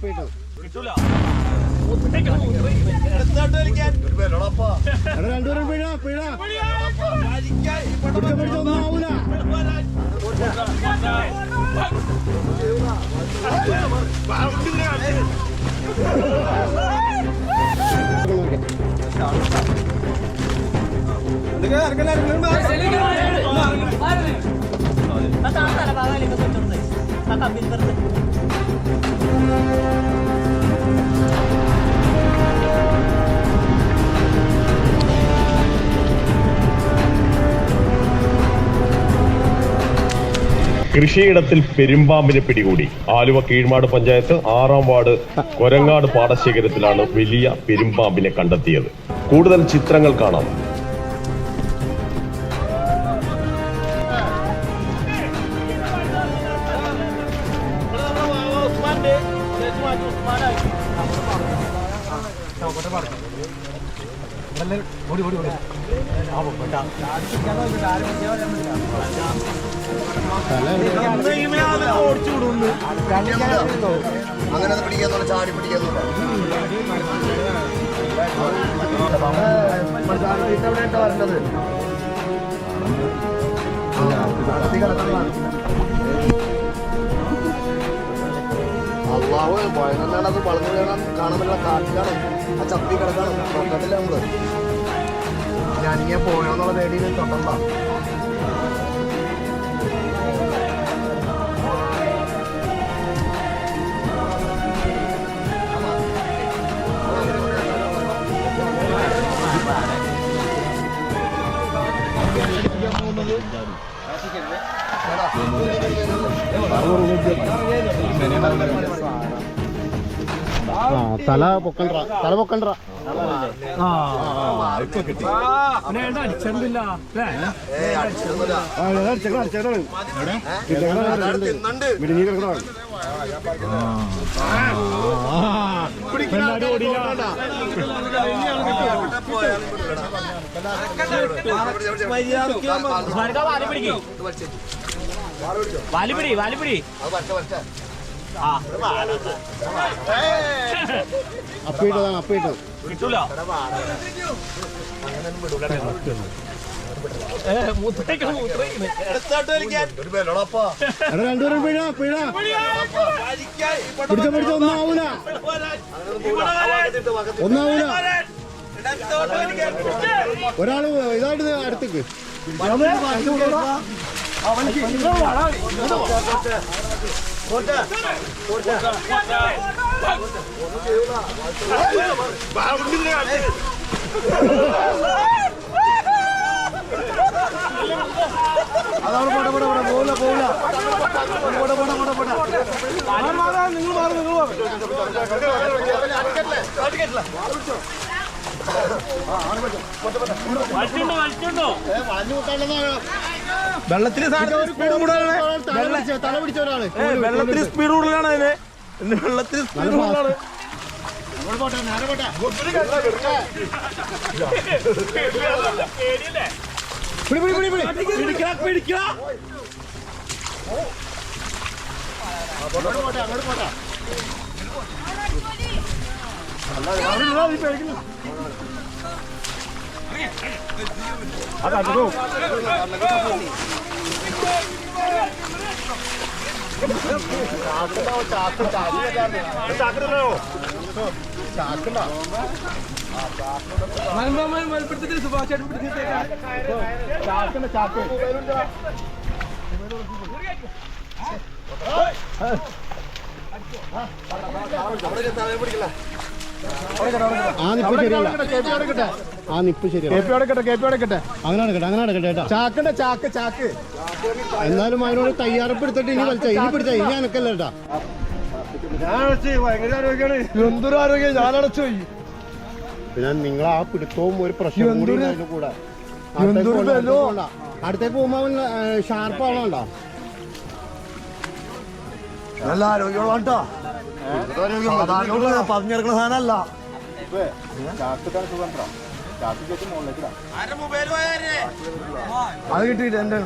അപ്പിട്ടു കിട്ടൂല എടാ രണ്ടുപേരും പിഴ പിഴ പിടിച്ച പിടിച്ച ഒന്നും ആവൂല കൃഷിയിടത്തിൽ പെരുമ്പാമ്പിനെ പിടികൂടി ആലുവ കീഴ്മാട് പഞ്ചായത്ത് ആറാം വാർഡ് കൊരങ്ങാട് പാടശേഖരത്തിലാണ് വലിയ പെരുമ്പാമ്പിനെ കണ്ടെത്തിയത് കൂടുതൽ ചിത്രങ്ങൾ കാണാം ഓടി ഓടി ഓടിച്ചു വിടുന്നു അങ്ങനെ പിടിക്കാന്നുള്ള അള്ളാഹു ഭയങ്കര അത് വളർന്നു കയറാൻ കാണാൻ കാട്ടിലാണ് ആ ചത്തി കിടക്കാണ് തൊട്ടത്തില്ല നമ്മൾ? ഞാനിങ്ങനെ പോയോന്നുള്ള പേടിയിൽ തൊട്ടണ്ട. തല പൊക്കണ്ട തല പൊക്കണ്ട അടിച്ചിട്ടില്ല വാലിപ്പിടി വാലിപ്പിടി അത് പറ്റ പറ്റ അപ്പിട്ടു അപ്പിട്ടു കിട്ടൂല മൂത്രയ്ക്ക് മൂത്രയ്ക്ക് ഒരു ബലോളപ്പാ എടാ രണ്ടുപേരും പിഴ പിഴ പിടിച്ച പിടിച്ച ഒന്നാവൂല ഒന്നാവൂല ഒരാൾ ഇതായിട്ട് അടുത്തേക്ക്. അതാണ് പോട്ടെ പോട്ടെ പോട്ടെ പോകില്ല പോകില്ല പോട്ടെ പോട്ടെ പോട്ടെ പോട്ടെ നിങ്ങൾ മാറി നിങ്ങൾ മാറും. വെള്ളത്തിന് വെള്ളത്തിന് സ്പീഡ് കൂടുതലാണ്. അതിന്. വെള്ളത്തിന് സ്പീഡ് കൂടുതലാണ്. പിടി പിടി പിടി പിടി. പിടിക്കടാ പിടിക്കടാ ആ നിപ്പ് ശരിയല്ല. ആ നിപ്പ് ശരിയല്ല. ചാക്കണ്ട ചാക്ക് ചാക്ക്. എന്നാലും അതിനോട് തയ്യാറെടുത്തിട്ട് ഇനി വലിച്ച ഇനി പിടിച്ച ഇനി അനക്കല്ല കേട്ടാ. ആരോഗ്യമാണ് എന്തൊരു ആരോഗ്യം ഞാൻ അടച്ചു പിന്നെ നിങ്ങൾ ആ പിടുത്തവും ഒരു പ്രശ്നം കൂടി അടുത്തേക്ക് പോകുമ്പോ അവൻ ഷാർപ്പ് ആവണോ നല്ല ആരോഗ്യമുള്ള കേട്ടോ. പറഞ്ഞെടുക്കുന്ന സാധനമല്ല അത് കിട്ടിയിട്ട് എന്റെ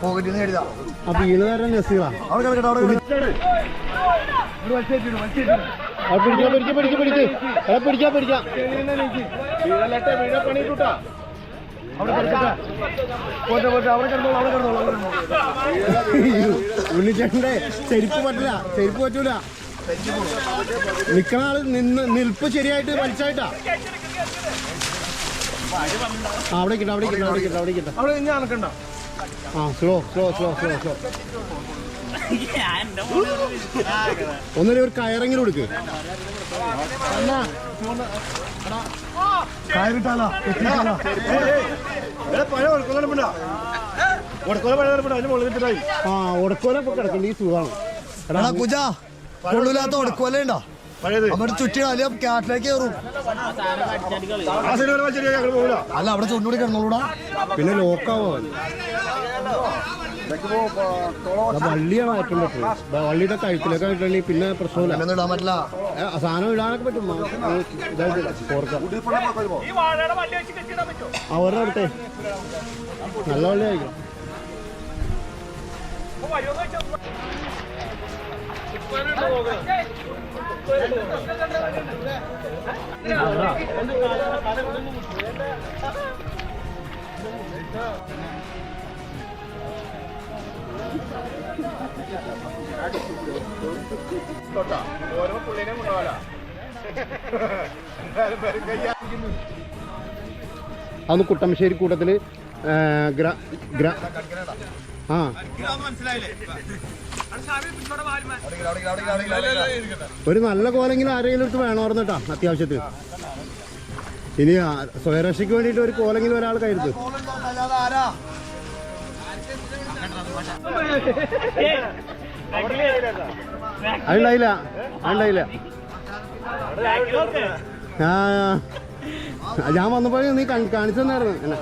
പോക്കറ്റിൽ നിന്ന് എഴുതാ ആ വീണുകാരൻ നസീറാ അവിടെ കിടക്കട്ടെ അവിടെ പിടിക്കാം പിടിക്കാം പിടിക്കാം പിടിക്കാം പിടിക്കാം പിടിക്കാം ഉണ്ണിച്ചേട്ടന്റെ ചെരുപ്പ് പറ്റില്ല ചെരുപ്പ് പറ്റൂല. നിൽക്കണ ആൾ നിന്ന് നിൽപ്പ് ശരിയായിട്ട് വലിച്ചായിട്ടാ. അവിടെ കിട്ടാം അവിടെ കിട്ടാം അവിടെ കിട്ടാം അവിടെ കിട്ടാം ആ slow slow slow slow slow. ഒന്നര ഒരു കയറെങ്കിലും കൊടുക്ക്. കയറിട്ടാലോ? ആ ഇപ്പൊ കിടക്കണ്ട ഈ സുഖമാണ്. എടാ കുജ കൊള്ളൂലാത്ത ഉണ്ടോ? ചുറ്റി കാട്ടിലേക്ക് കയറും. അല്ല അവിടെ ചുണ്ടൂടി കിടന്നോളൂടാ. പിന്നെ ലോക്കാവോ ഏറ്റവും പറ്റുന്നത് ദാ വള്ളിയുടെ കഴുത്തിലൊക്കെ ഇട്ടുണ്ടെങ്കിൽ പിന്നെ പ്രശ്നമില്ല. ഇടാൻ പറ്റില്ല. സാധനം ഇടാനൊക്കെ പറ്റും. അവരുടെ അടുത്തേ. നല്ല വള്ളി ആയിരിക്കും. അന്ന് കുട്ടമശ്ശേരി കൂട്ടത്തിൽ ആ ഒരു നല്ല കോലെങ്കിലും ആരെങ്കിലും അടുത്ത് വേണമായിരുന്നു കേട്ടോ അത്യാവശ്യത്തിൽ ഇനി സ്വയരക്ഷയ്ക്ക് വേണ്ടിയിട്ട് ഒരു കോലെങ്കിലും ഒരാൾ കരുത് ഞാൻ വന്നപ്പോഴേ നീ കാണി- കാണിച്ചു തന്നായിരുന്നു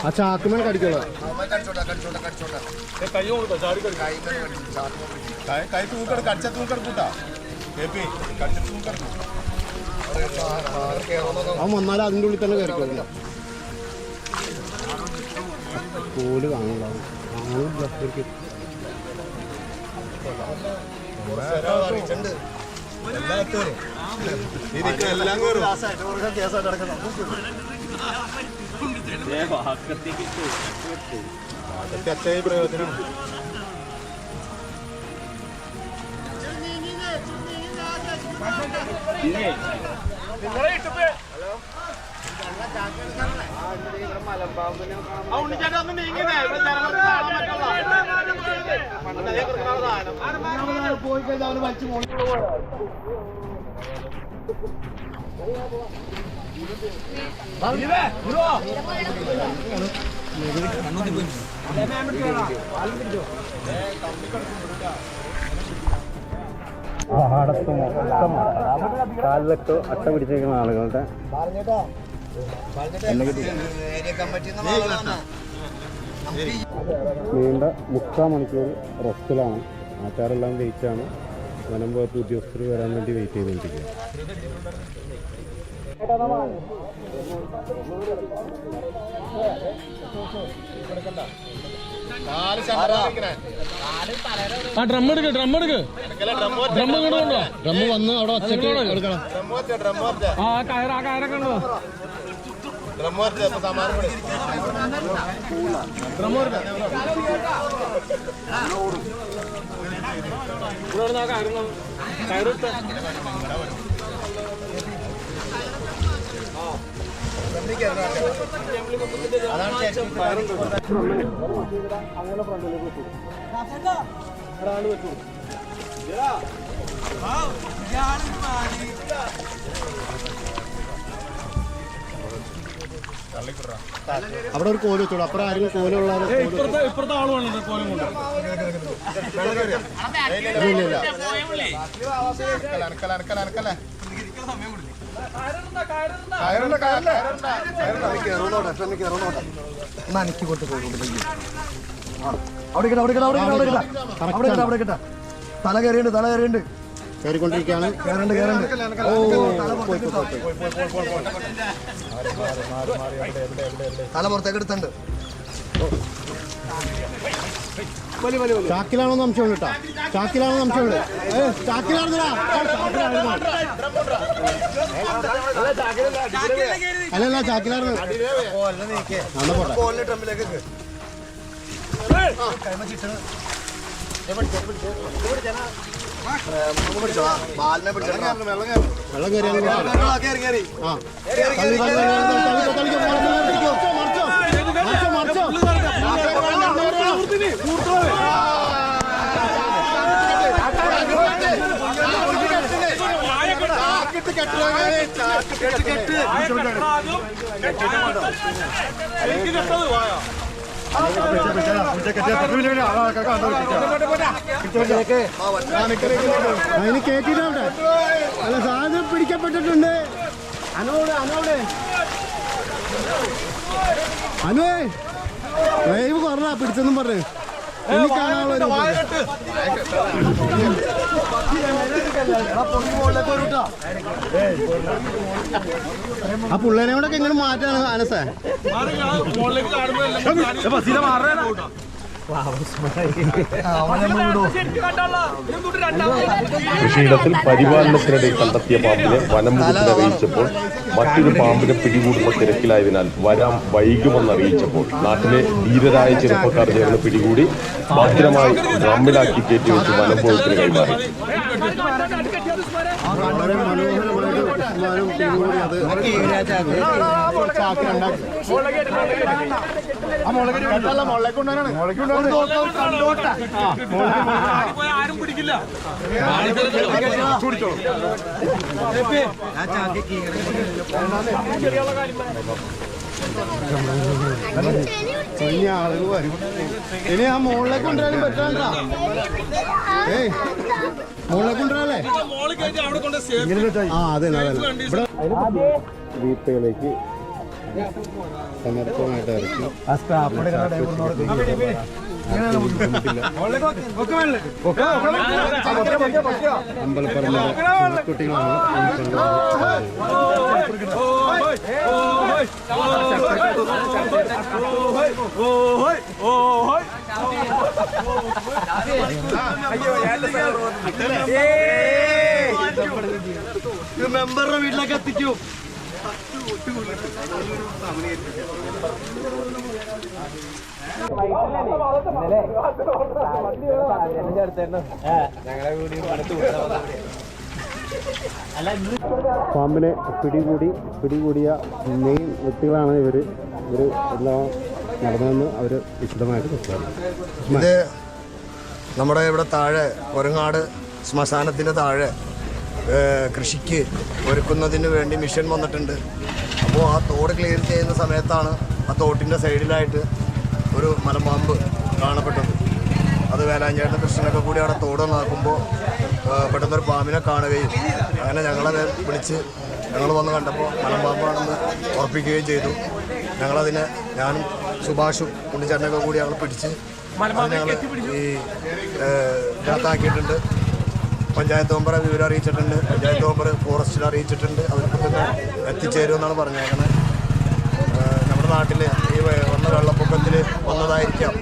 ആ ചാക്കുമേൽ കടിക്കുള്ള കൈ തൂക്കെടു കടിച്ച തൂക്കെടുക്കൂട്ടാ കേപ്പി കടിച്ച തൂക്കെടുക്കും അവൻ വന്നാൽ അതിന്റെ ഉള്ളിൽ തന്നെ കയറിക്കോളില്ല കോൽ കാണില്ല കാണില്ല ശരിക്കും ഇതിക്ക് എല്ലാം കയറും അതൊക്കെ അച്ഛായി പ്രയോജനം നിങ്ങളെ ഇട്ടപ്പോ ആ ഉണ്ണിച്ചേട്ടൻ ഒന്ന് നീങ്ങിയേ ഇവിടെ ജനങ്ങൾക്ക് കാണാൻ പറ്റുള്ള അതേ കൊടുക്കുന്ന സാധനം പോയി കാലിലൊക്കെ അട്ട പിടിച്ചിരിക്കുന്ന ആളുകളുടെ നീണ്ട മുക്കാൽ മണിക്കൂർ റെസ്റ്റിലാണ്. ആൾക്കാരെല്ലാം വെയിറ്റാണ്. വനം വകുപ്പ് ഉദ്യോഗസ്ഥർ വരാൻ വേണ്ടി വെയിറ്റ് ചെയ്തുകൊണ്ടിരിക്കുക ആ ഡ്രം എടുക്ക് ഡ്രം എടുക്ക്. ഡ്രം ഇങ്ങോട്ട് കൊണ്ടോ ഡ്രമ്മ് വന്ന് അവിടെ ഒച്ചയ്ക്ക് എടുക്കണം ഡ്രം ഡ്രം ആ കയറ് ആ കയറൊക്കെ ഉണ്ടോ ഡ്രം ഫ്രണ്ടിലേക്ക് വെച്ചു സമാനം കൂടി ഇവിടെ അവിടെ ഒരു കോൽ വെച്ചോളൂ. അപ്പുറം ആരെങ്കിലും കോലുള്ള ഇപ്പുറത്തെ ഇപ്പുറത്തെ ആൾ വേണം കോലം കൊണ്ട്. കിട്ടാ അവിടെ കിട്ടാ അവിടെ കിട്ടാ അവിടെ കിട്ടാ അവിടെ കിട്ടാ അവിടെ കിട്ടാ തല കയറിയുണ്ട് തല കയറിയുണ്ട് കയറിക്കൊണ്ടിരിക്കുകയാണ്. തല പുറത്തേക്ക് എടുത്തുണ്ട്. ചാക്കിലാണോ സംശയമുണ്ട് കേട്ടാ. ചാക്കിലാണോ സംശയമുണ്ട്. ഏ ചാക്കിലാണെന്നടാ. അല്ലല്ല ചാക്കിലാണ് പോട്ടെ. വെള്ളം കയറിയാലും ആ, കെട്ട് കെട്ട് ആ തള്ളി, തള്ളി, അതിന് കേട്ടിട്ടവിടെ അല്ല സാധനം പിടിക്കപ്പെട്ടിട്ടുണ്ട്. അനോട് അനോട് അനുവേ ലൈവ് കുറഞ്ഞ പിടിച്ചെന്നും പറഞ്ഞു. ആ പിള്ളേനെ കൂടെ എങ്ങനെ മാറ്റാണ് അനസേ കൃഷിയിടത്തിൽ പരിപാലനത്തിനിടെ കണ്ടെത്തിയ പാമ്പിനെ വനം അറിയിച്ചപ്പോൾ മറ്റൊരു പാമ്പിനെ പിടികൂടുന്ന തിരക്കിലായതിനാൽ വരാം വൈകുമെന്നറിയിച്ചപ്പോൾ നാട്ടിലെ ധീരരായ ചെറുപ്പക്കാർ ചേർന്ന് പിടികൂടി ഭദ്രമായി ഡ്രമ്മിലാക്കി കയറ്റി വെച്ച് വകുപ്പിന് കൈമാറി. ഉസ്മാനും പിടികൂടി അത് ആരും പിടിക്കില്ല ഇനി ആളുകൾ വരും. ഇനി ആ മുകളിലേക്ക് കൊണ്ടുവരാനും പറ്റാണ്ടാ? ഏയ് മുകളിലേക്ക് കൊണ്ടുവരാല്ലേ? ആ അതെ അതെ ഇവിടെ വീട്ടുകളിലേക്ക് സമർപ്പമായിട്ട് ഇറക്കി. അമ്പലപ്പറമ്പ് കുട്ടികളാണ് മെമ്പറുടെ വീട്ടിലേക്ക് എത്തിക്കും പാമ്പിനെ പിടികൂടി പിടികൂടിയ മെയിൻ വ്യക്തികളാണ് ഇവർ ഇവർ എല്ലാം നടന്നതെന്ന് അവർ വിശദമായിട്ട് ഇത് നമ്മുടെ ഇവിടെ താഴെ കൊരങ്ങാട് ശ്മശാനത്തിന് താഴെ കൃഷിക്ക് ഒരുക്കുന്നതിന് വേണ്ടി മിഷൻ വന്നിട്ടുണ്ട്. അപ്പോൾ ആ തോട് ക്ലിയർ ചെയ്യുന്ന സമയത്താണ് ആ തോട്ടിന്റെ സൈഡിലായിട്ട് ഒരു മലമ്പാമ്പ് കാണപ്പെട്ടത്. അത് വേലാഞ്ചേട്ടൻ കൃഷ്ണനൊക്കെ കൂടി അവിടെ തോട് നോക്കുമ്പോൾ പെട്ടെന്നൊരു പാമ്പിനെ കാണുകയും അങ്ങനെ ഞങ്ങളെ വിളിച്ച് ഞങ്ങൾ വന്ന് കണ്ടപ്പോൾ മലമ്പാമ്പാണെന്ന് ഉറപ്പിക്കുകയും ചെയ്തു. ഞങ്ങളതിനെ ഞാനും സുഭാഷും ഉണ്ണിച്ചേട്ടനൊക്കെ കൂടി ഞങ്ങൾ പിടിച്ച് ഞങ്ങൾ ഈ ഇതിനകത്താക്കിയിട്ടുണ്ട് പഞ്ചായത്ത് മെമ്പറെ വിവരം അറിയിച്ചിട്ടുണ്ട്. പഞ്ചായത്ത് മെമ്പർ ഫോറസ്റ്റിൽ അറിയിച്ചിട്ടുണ്ട്. തന്നെ എത്തിച്ചേരുമെന്നാണ് പറഞ്ഞേക്കുന്നത് നാട്ടിൽ ഈ വന്ന വെള്ളപ്പൊക്കത്തിൽ വന്നതായിരിക്കാം.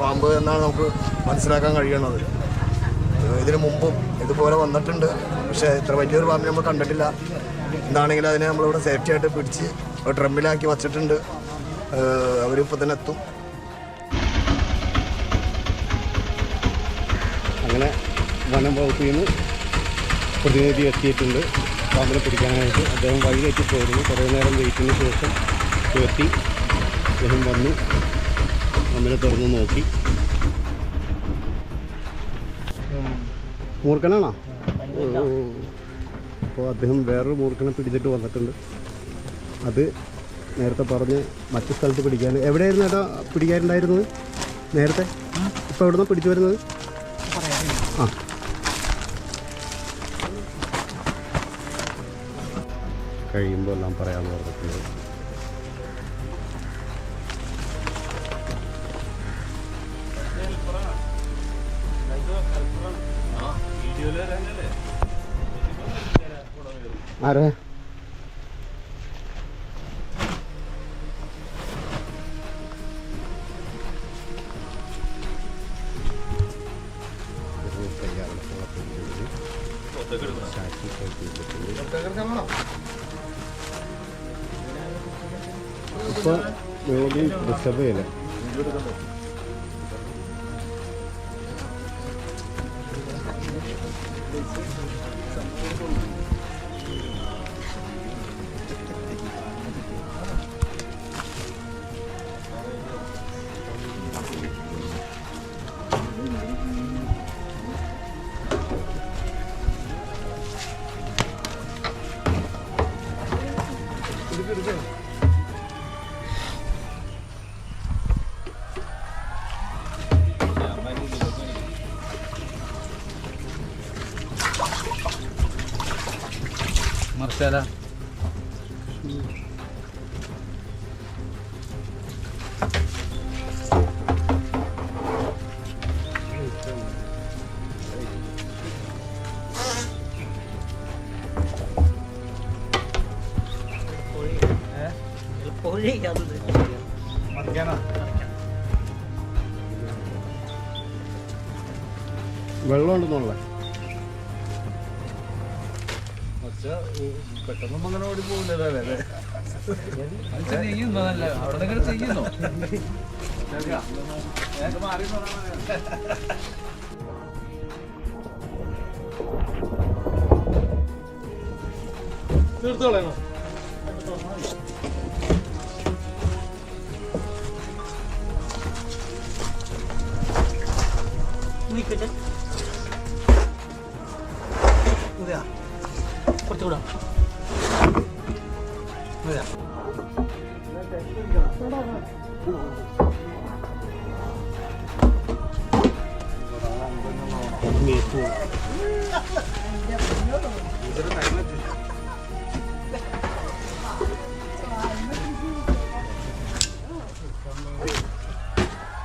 പാമ്പ് എന്നാണ് നമുക്ക് മനസ്സിലാക്കാൻ കഴിയണത് ഇതിനു മുമ്പും ഇതുപോലെ വന്നിട്ടുണ്ട്. പക്ഷേ ഇത്ര വലിയൊരു പാമ്പിനെ നമ്മൾ കണ്ടിട്ടില്ല. എന്താണെങ്കിലും അതിനെ നമ്മളിവിടെ സേഫ്റ്റി ആയിട്ട് പിടിച്ച് ഡ്രമ്മിലാക്കി വച്ചിട്ടുണ്ട്. അവരിപ്പോൾ തന്നെ എത്തും. അങ്ങനെ വനം വകുപ്പിൽ നിന്ന് പ്രതിനിധി എത്തിയിട്ടുണ്ട്. പാമ്പിനെ പിടിക്കാനായിട്ട്. അദ്ദേഹം വഴി തെറ്റിപ്പോയിരുന്നു കുറേ നേരം വെയിറ്റിന് ശേഷം എത്തി അദ്ദേഹം വന്നു. നമ്മളെ തുറന്ന് നോക്കി. മൂർഖനാണോ? അപ്പോൾ അദ്ദേഹം വേറൊരു മൂർഖനെ പിടിച്ചിട്ട് വന്നിട്ടുണ്ട്. അത് നേരത്തെ പറഞ്ഞ് മറ്റു സ്ഥലത്ത് പിടിക്കാൻ. എവിടെയായിരുന്നു ഏട്ടാ പിടിക്കാറുണ്ടായിരുന്നത് നേരത്തെ? ഇപ്പോൾ നിന്ന് പിടിച്ചു വരുന്നത്? ആ. കഴിയുമ്പോൾ എല്ലാം പറയാമെന്ന് പറഞ്ഞിട്ടുണ്ട് ആരെ വെള്ളം ഉണ്ടെന്നുള്ള. പെട്ടെന്നൊന്നും അങ്ങനെ ഓടി പോകില്ലല്ലേ ചെയ്യുന്നതല്ല അവിടെ നിങ്ങൾ ചെയ്യുന്നു. തീർത്തോളാം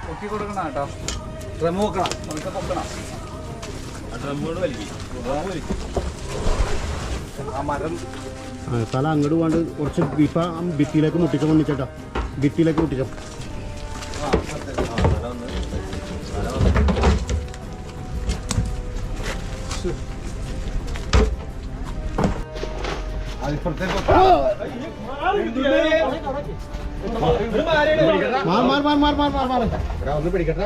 പൊക്കി കൊടുക്കണം കേട്ടോ ഡ്രം വെക്കണം. നമുക്ക് പൊക്കണം. ഡ്രമ്മോട് വലിക്കും. ആ മരം ആ, തല അങ്ങോട്ട് പോകാണ്ട് കുറച്ച് ആ ഭിത്തിയിലേക്ക് മുട്ടിച്ച വന്നിച്ചേട്ടാ ഭിത്തിയിലേക്ക് മുട്ടിച്ച. മാർ മാർ മാർ മാർ മാർ മാർ മാർ ഒന്ന് പിടിക്കട്ടെ.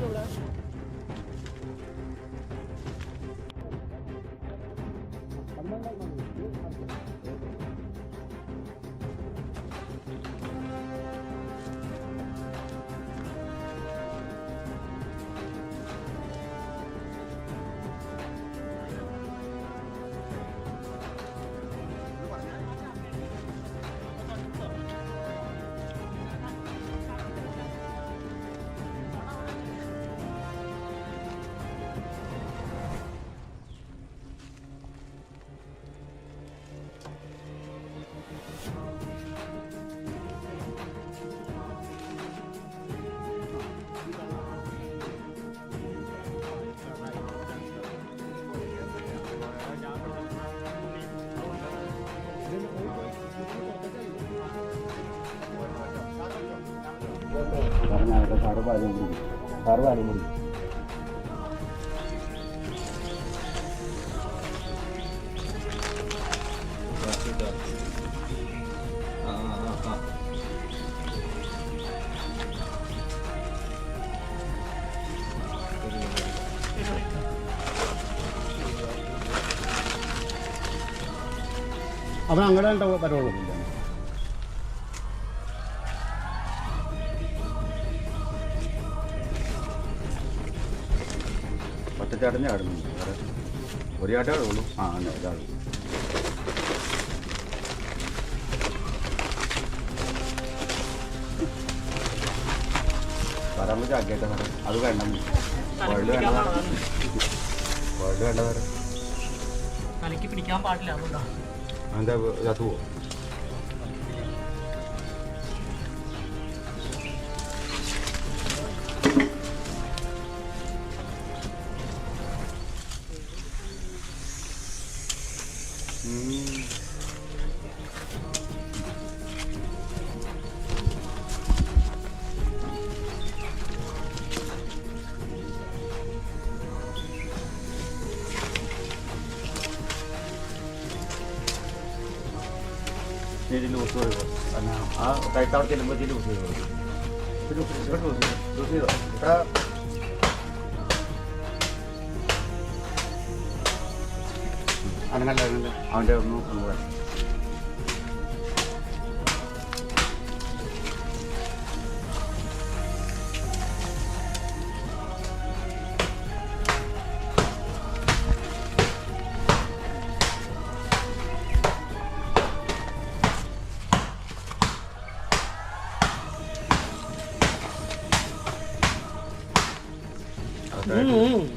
dollar. അല്ല സാറ് അല്ല കുടിക്കും. സാറ് ആ കുടിക്കും. അവൻ അങ്ങനെ ഉണ്ടാവും ഒറ്റച്ചാട്ടന്നെ ആടുന്നുണ്ട് വേറെ ഒരു ചാട്ടേ ഉള്ളൂ ആ അല്ല ഇതാണ് സാറാകുമ്പോൾ ചാക്കേട്ട സാറേ അത് വേണ്ട. വേൾഡ് വേണ്ട വേൾഡ് വേണ്ട സാറേ പിടിക്കാൻ പാടില്ല അതുകൊണ്ടാണ് എന്താ പോവും? ഇതിൽ ലൂസ് വരുമ്പോൾ പിന്നെ ആ കയറ്റാവ് ചെല്ലുമ്പോൾ ലൂസ് ചെയ്തു ഇത്ര അനങ്ങല്ല അവന്റെ ഒന്ന് ഒന്ന് വേണം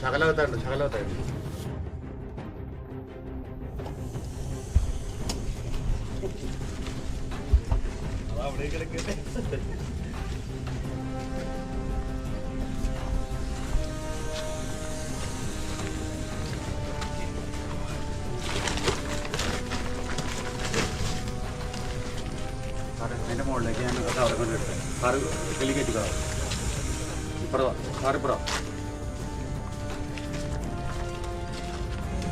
ശകലകത്തായിട്ട് ശകലകത്തായിട്ട് അതിന്റെ മുകളിലേക്ക് ഞാൻ അവിടെ കൊണ്ടിട്ട് സാറ് കിളി കയറ്റിക്കോ ഇപ്പുറം സാറ്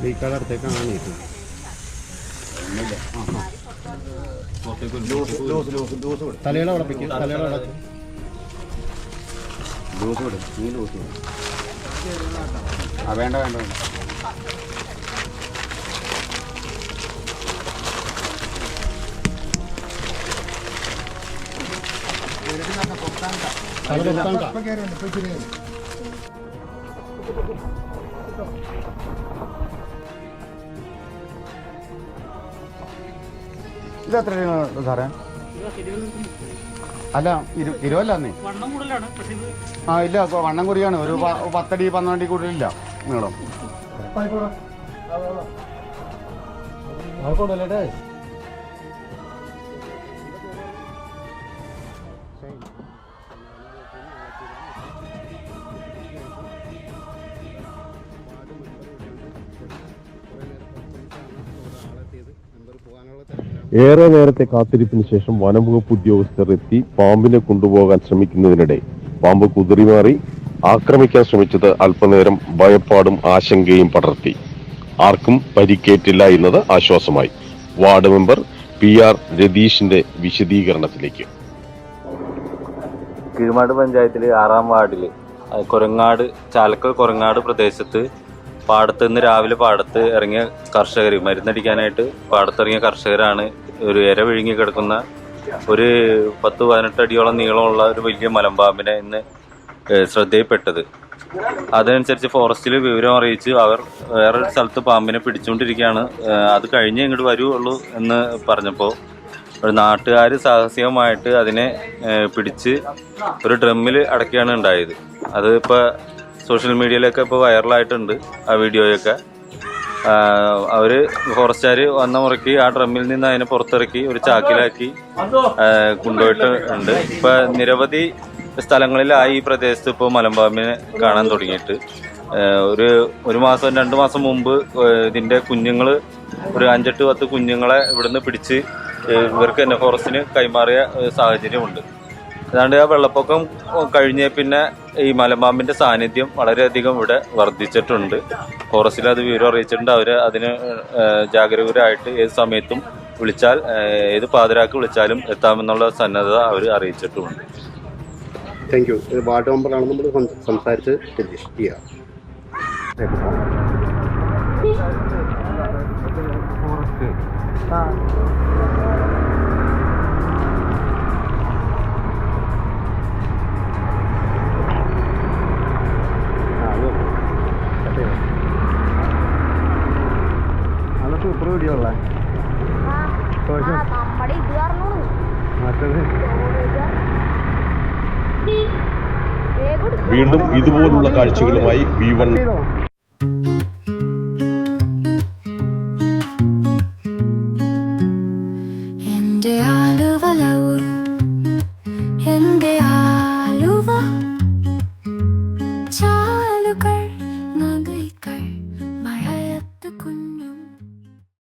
ബൈക്കാട് അടുത്തേക്കാണ് നീട്ടുന്നത് തലയുടെ തലയുടെ ലൂസ് വിട് നീ ലൂസ് വിട് ആ വേണ്ട വേണ്ട വേണ്ട. തല പുറത്താണ്ടാ ഇത് എത്ര സാറേ? അല്ല ഇരു ഇരുപതല്ലേ ആ ഇല്ല വണ്ണം കുറിയാണ് ഒരു പത്തടി പന്ത്രണ്ടടി കൂടുതലില്ല നീളം. ഏറെ നേരത്തെ കാത്തിരിപ്പിന് ശേഷം വനംവകുപ്പ് ഉദ്യോഗസ്ഥർ എത്തി പാമ്പിനെ കൊണ്ടുപോകാൻ ശ്രമിക്കുന്നതിനിടെ പാമ്പ് കുതിറിമാറി ആക്രമിക്കാൻ ശ്രമിച്ചത് അല്പനേരം ഭയപ്പാടും ആശങ്കയും പടർത്തി. ആർക്കും പരിക്കേറ്റില്ല എന്നത് ആശ്വാസമായി. വാർഡ് മെമ്പർ പി ആർ രതീഷിന്റെ വിശദീകരണത്തിലേക്ക്. കീഴ്മാട് പഞ്ചായത്തിലെ ആറാം കുരങ്ങാട് കൊരങ്ങാട് ചാലക്കൽ കൊരങ്ങാട് പ്രദേശത്ത് പാടത്ത് നിന്ന് രാവിലെ പാടത്ത് ഇറങ്ങിയ കർഷകർ മരുന്നടിക്കാനായിട്ട് പാടത്തിറങ്ങിയ കർഷകരാണ് ഒരു ഇര വിഴുങ്ങി കിടക്കുന്ന ഒരു പത്ത് പതിനെട്ടടിയോളം നീളമുള്ള ഒരു വലിയ മലമ്പാമ്പിനെ ഇന്ന് ശ്രദ്ധയിൽപ്പെട്ടത്. അതനുസരിച്ച് ഫോറസ്റ്റിൽ വിവരം അറിയിച്ച് അവർ വേറൊരു സ്ഥലത്ത് പാമ്പിനെ പിടിച്ചുകൊണ്ടിരിക്കുകയാണ്. അത് കഴിഞ്ഞ് ഇങ്ങോട്ട് വരുള്ളൂ എന്ന് പറഞ്ഞപ്പോൾ ഒരു നാട്ടുകാർ സാഹസികമായിട്ട് അതിനെ പിടിച്ച് ഒരു ഡ്രമ്മിൽ അടക്കുകയാണ് ഉണ്ടായത്. അത് ഇപ്പോൾ സോഷ്യൽ മീഡിയയിലൊക്കെ ഇപ്പോൾ വൈറലായിട്ടുണ്ട് ആ വീഡിയോയൊക്കെ. അവർ ഫോറസ്റ്റുകാർ വന്ന മുറയ്ക്ക് ആ ഡ്രമ്മിൽ നിന്ന് അതിനെ പുറത്തിറക്കി ഒരു ചാക്കിലാക്കി കൊണ്ടുപോയിട്ട് ഉണ്ട്. ഇപ്പം നിരവധി സ്ഥലങ്ങളിലായി ഈ പ്രദേശത്ത് ഇപ്പോൾ മലമ്പാമ്പിനെ കാണാൻ തുടങ്ങിയിട്ട്. ഒരു ഒരു മാസം രണ്ട് മാസം മുമ്പ് ഇതിന്റെ ഇതിന്റെ കുഞ്ഞുങ്ങൾ ഒരു അഞ്ചെട്ട് പത്ത് കുഞ്ഞുങ്ങളെ ഇവിടുന്ന് പിടിച്ച് ഇവർക്ക് തന്നെ ഫോറസ്റ്റിന് കൈമാറിയ സാഹചര്യമുണ്ട്. ഏതാണ്ട് ആ വെള്ളപ്പൊക്കം കഴിഞ്ഞ പിന്നെ ഈ മലമ്പാമ്പിന്റെ സാന്നിധ്യം വളരെയധികം ഇവിടെ വർദ്ധിച്ചിട്ടുണ്ട്. ഫോറസ്റ്റിൽ അത് വിവരം അറിയിച്ചിട്ടുണ്ട്. അവർ അതിന് ജാഗരൂകരായിട്ട് ഏത് സമയത്തും വിളിച്ചാൽ ഏത് പാതിരാക്ക് വിളിച്ചാലും എത്താമെന്നുള്ള സന്നദ്ധത അവർ അറിയിച്ചിട്ടുമുണ്ട്. താങ്ക് യു ഇത് വാർഡ് മെമ്പറാണ് നമ്മൾ സംസാരിച്ച് രജിസ്റ്റർ ചെയ്യുക സൂപ്പർ വീഡിയോ ഉള്ള. വീണ്ടും ഇതുപോലുള്ള കാഴ്ചകളുമായി വി വൺ